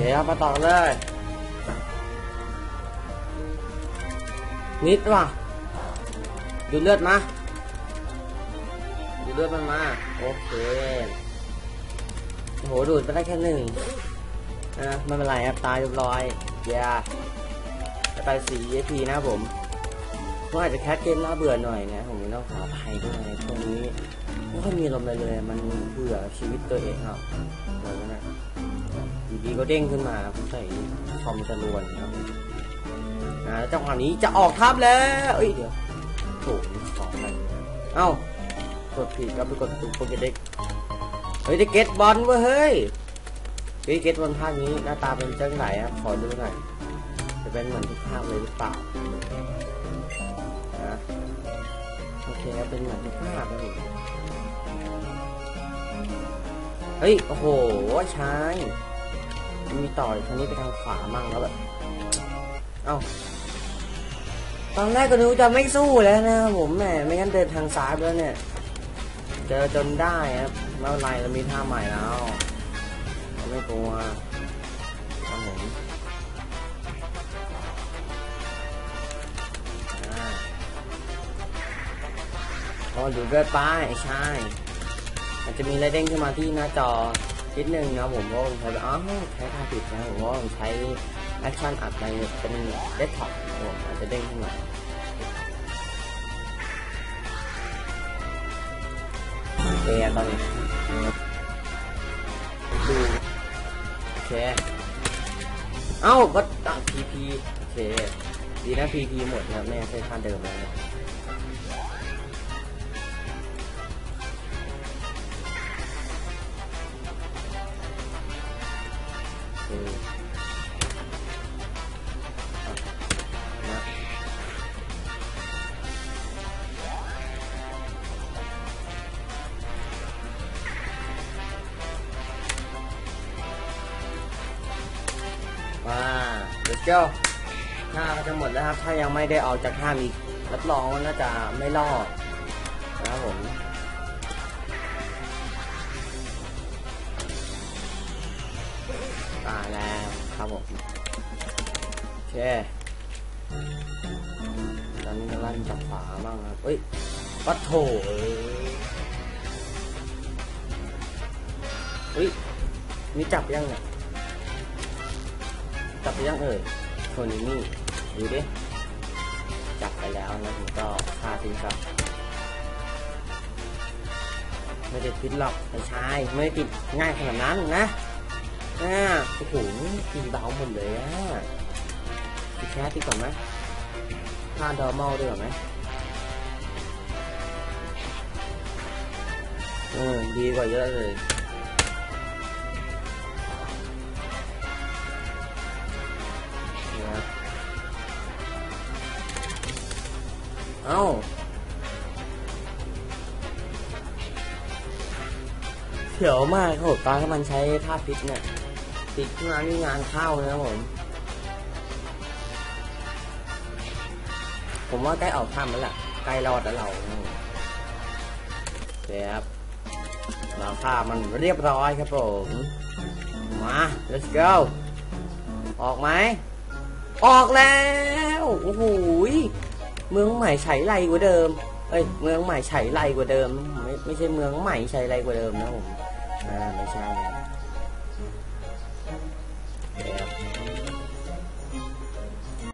ครับมาต่อเลย นิดว่ะดูเลือดมาดูเลือดมันมา โอเคโอ้โหดูดไปได้แค่หนึ่งนะไม่เป็นไรครับ ตายเรียบร้อยเย้จะไปสี่ EP นะผมก็อาจจะแคสเกมน่าเบื่อหน่อยนะผมต้องขออภัยด้วยในช่วงนี้ไม่ค่อยมีลมเลยเลย มันเบื่อชีวิตตัวเองครับเดี๋ยวนะ อยู่ดีก็เด้งขึ้นมาผมใส่คอมจะรวนครับนะจังหวะนี้จะออกทับแล้วเอ้ยเดี๋ยวโถ่สองไปเอ้ากดผิดครับไปกดตุกโปเกเด็กเฮ้ยได้เก็ตบอลว้ยเฮ้ยเฮ้ยเก็ตบอลภาคนี้หน้าตาเป็นจังไหนครับขอดูหน่อยจะเป็นเหมือนทุกภาคเลยหรือเปล่านะโอเคครับเป็นเหมือนที่ภาพเลยเฮ้ยโอ้โหใชาย มีต่ออีกทางนี้ไปทางขวามั่งแล้วแบบเอ้าตอนแรกก็นึกว่าจะไม่สู้แล้วนะครับผมแหมไม่งั้นเดินทางซ้ายแล้วเนี่ย เจอจนได้ครับไม่เป็นไรเรามีท่าใหม่แล้วเราไม่กลัวครับผมอ่าพอดูเลือดป้ายใช่มันจะมีอะไรเด้งขึ้นมาที่หน้าจอ นิดนึงนะผมว่าผมใช้แบบอ๋อใช้ท่าผิดนะผมว่าผมใช้แอคชั่นอัดในเป็นเดสก์ท็อปผมอาจจะเด้งขึ้นมาโอเคตอนนี้ดูโอเคเอ้าก็ตั้งพีพีโอเคดีนะพีพีหมดนะไม่ใช่ท่าเดิมแล้ว let's go ห้าก็จะหมดแล้วครับ ถ้ายังไม่ได้ออกจากห้ามีรับรองว่าน่าจะไม่รอดนะครับผมตายแล้วครับผมโอเคตอนนี้ลั่นจับฝาบ้างครับเอ้ยปัดโถเอ้ยเฮ้ยนี่จับยังเนี่ย จับไปยังเอ่ยโทนี่นี่ดูดิจับไปแล้วนะผมก็ฆ่าทิ้งครับ ไม่ได้ติดหรอกไม่ใช่ไม่ได้ติดง่ายขนาดนั้นนะอ่าโอ้โหตีเบาหมดเลยอะติดแคสดีกว่าไหมท่าดอร์มอลด้วยกว่าไหมเออดีกว่าเยอะเลย เอ้าเขียวมากครับผมตอนที่มันใช้ท่าพิษเนี่ยติดขึ้นมานี่งานเข้านะครับผม ผมว่าใกล้ออกถ้ำแล้วแหละใกล้รอดแล้วเราโอเคครับเราฆ่ามันเรียบร้อยครับผมมา let's go ออกไหม ออกแล้ว โอ้โห เมืองใหม่ใช้ไรกว่าเดิม เอ้ย เมืองใหม่ใช้ไรกว่าเดิม ไม่ไม่ใช่เมืองใหม่ใช้ไรกว่าเดิมนะผมอ่าไม่ใช่